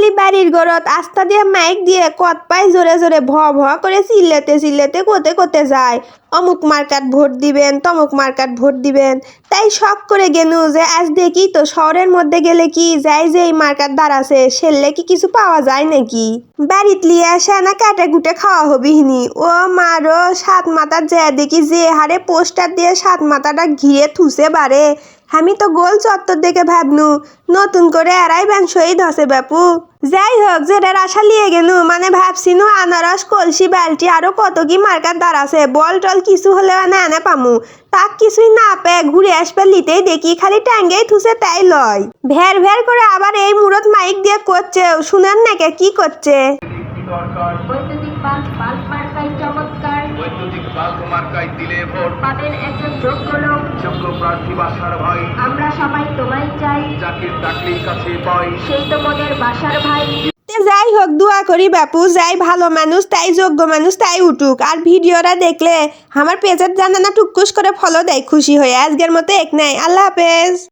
খালি বাড়ির ঘরত আস্তা দিয়ে মাইক দিয়ে কত পাই জোরে জোরে ভ ভ করে চিল্লেতে চিল্লেতে কোতে কোতে যায়। অমুক মার্কাট ভোট দিবেন, তমুক মার্কাট ভোট দিবেন। তাই শখ করে গেনু যে আজ দেখি তো শহরের মধ্যে গেলে কি যাই যে এই মার্কাট দাঁড়াছে সেললে কি কিছু পাওয়া যায় নাকি? বাড়িত লিয়ে আসে না কাটে কুটে খাওয়া হবি হিনি? ও মারো সাত মাথার যে দেখি যে হারে পোস্টার দিয়ে সাত মাথাটা ঘিরে থুসে বাড়ে আমি তো গোল চত্বর দেখে ভাবনু, নতুন করে এরাই ব্যান শহীদ হসে বাপু। যাই হোক যেটার আশা লিয়ে গেনু। মানে ভাবছিনু আনারস, কলসি বালটি আরও কত কি মার্কার দ্বার দাঁড়াছে বল টল কিছু হলে মানে এনে পামু। তাক কিছুই না পেয়ে ঘুরে আসবে লিতেই দেখি খালি ট্যাঙ্গেই থুসে তাই লয়। ভের ভের করে আবার এই মুরত মাইক দিয়ে করছে। শুনেন নাকি কি করছে? দরকার বৈদ্যুতিক বাল্ব বাল্ব মার্কায় মার্কায় দিলে ভোট। পাবেন একজন যোগ্য লোক। যোগ্য প্রার্থী বাসার ভাই। আমরা সবাই তোমায় চাই। যাকে ডাকলেই কাছে পাই। সেই তোমাদের বাসার ভাই। যাই হোক দোয়া করি বাপু যাই ভালো মানুষ তাই যোগ্য মানুষ তাই উঠুক আর ভিডিওটা দেখলে আমার পেজের জানানা টুকুস করে ফলো দেয় খুশি হয়ে। আজকের মতো এক নাই। আল্লাহ হাফেজ।